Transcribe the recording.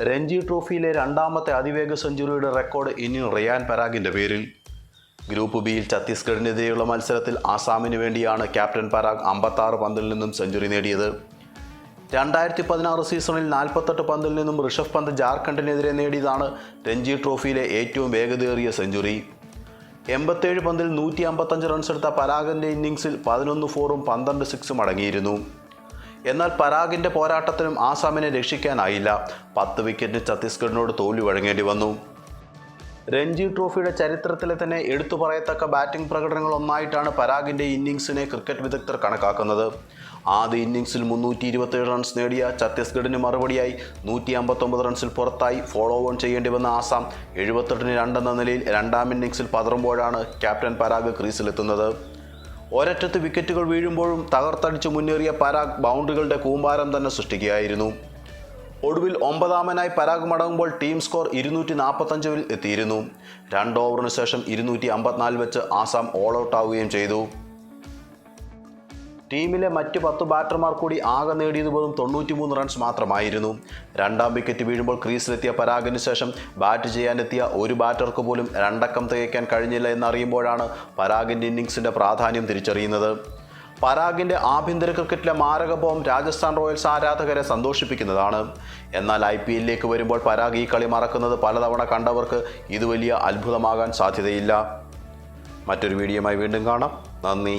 രഞ്ജി ട്രോഫിയിലെ രണ്ടാമത്തെ അതിവേഗ സെഞ്ചുറിയുടെ റെക്കോർഡ് ഇനി റിയാൻ പരാഗിന്റെ പേരിൽ. ഗ്രൂപ്പ് ബിയിൽ ഛത്തീസ്ഗഡിനെതിരെയുള്ള മത്സരത്തിൽ ആസാമിന് വേണ്ടിയാണ് ക്യാപ്റ്റൻ പരാഗ് അമ്പത്താറ് പന്തിൽ നിന്നും സെഞ്ചുറി നേടിയത്. രണ്ടായിരത്തി പതിനാറ് സീസണിൽ നാൽപ്പത്തെട്ട് പന്തിൽ നിന്നും ഋഷഭ് പന്ത് ജാർഖണ്ഡിനെതിരെ നേടിയതാണ് രഞ്ജി ട്രോഫിയിലെ ഏറ്റവും വേഗതയേറിയ സെഞ്ചുറി. എൺപത്തേഴ് പന്തിൽ നൂറ്റി അമ്പത്തഞ്ച് റൺസ് എടുത്ത പരാഗിന്റെ ഇന്നിങ്സിൽ പതിനൊന്ന് ഫോറും പന്ത്രണ്ട് സിക്സും അടങ്ങിയിരുന്നു. എന്നാൽ പരാഗിന്റെ പോരാട്ടത്തിനും ആസാമിനെ രക്ഷിക്കാനായില്ല. പത്ത് വിക്കറ്റിന് ഛത്തീസ്ഗഡിനോട് തോൽവി വഴങ്ങേണ്ടി വന്നു. രഞ്ജി ട്രോഫിയുടെ ചരിത്രത്തിലെ തന്നെ എടുത്തു പറയത്തക്ക ബാറ്റിംഗ് പ്രകടനങ്ങൾ ഒന്നായിട്ടാണ് പരാഗിന്റെ ഇന്നിങ്സിനെ ക്രിക്കറ്റ് വിദഗ്ധർ കണക്കാക്കുന്നത്. ആദ്യ ഇന്നിങ്സിൽ മുന്നൂറ്റി ഇരുപത്തേഴ് റൺസ് നേടിയ ഛത്തീസ്ഗഡിന് മറുപടിയായി നൂറ്റി അമ്പത്തൊമ്പത് റൺസിൽ പുറത്തായി ഫോളോ ഓൺ ചെയ്യേണ്ടി വന്ന ആസാം എഴുപത്തെട്ടിന് രണ്ടെന്ന നിലയിൽ രണ്ടാം ഇന്നിങ്സിൽ പതറുമ്പോഴാണ് ക്യാപ്റ്റൻ പരാഗ് ക്രീസിലെത്തുന്നത്. ഒരറ്റത്ത് വിക്കറ്റുകൾ വീഴുമ്പോഴും തകർത്തടിച്ച് മുന്നേറിയ പരാഗ് ബൗണ്ടറികളുടെ കൂമ്പാരം തന്നെ സൃഷ്ടിക്കുകയായിരുന്നു. ഒടുവിൽ ഒമ്പതാമനായി പരാഗ് മടങ്ങുമ്പോൾ ടീം സ്കോർ ഇരുന്നൂറ്റി നാൽപ്പത്തഞ്ചിൽ എത്തിയിരുന്നു. രണ്ട് ഓവറിന് ശേഷം ഇരുന്നൂറ്റി അമ്പത്തിനാല് വെച്ച് ആസാം ഓൾ ഔട്ട് ആവുകയും ചെയ്തു. ടീമിലെ മറ്റ് പത്ത് ബാറ്റർമാർ കൂടി ആകെ നേടിയത് വെറും തൊണ്ണൂറ്റിമൂന്ന് റൺസ് മാത്രമായിരുന്നു. രണ്ടാം വിക്കറ്റ് വീഴുമ്പോൾ ക്രീസിലെത്തിയ പരാഗിന് ശേഷം ബാറ്റ് ചെയ്യാനെത്തിയ ഒരു ബാറ്റർക്ക് പോലും രണ്ടക്കം തികയ്ക്കാൻ കഴിഞ്ഞില്ല എന്നറിയുമ്പോഴാണ് പരാഗിന്റെ ഇന്നിങ്സിന്റെ പ്രാധാന്യം തിരിച്ചറിയുന്നത്. പരാഗിന്റെ ആഭ്യന്തര ക്രിക്കറ്റിലെ മാരക ബോം രാജസ്ഥാൻ റോയൽസ് ആരാധകരെ സന്തോഷിപ്പിക്കുന്നതാണ്. എന്നാൽ ഐ പി എല്ലിലേക്ക് വരുമ്പോൾ പരാഗ് ഈ കളി മറക്കുന്നത് പലതവണ കണ്ടവർക്ക് ഇത് വലിയ അത്ഭുതമാകാൻ സാധ്യതയില്ല. മറ്റൊരു വീഡിയോയുമായി വീണ്ടും കാണാം. നന്ദി.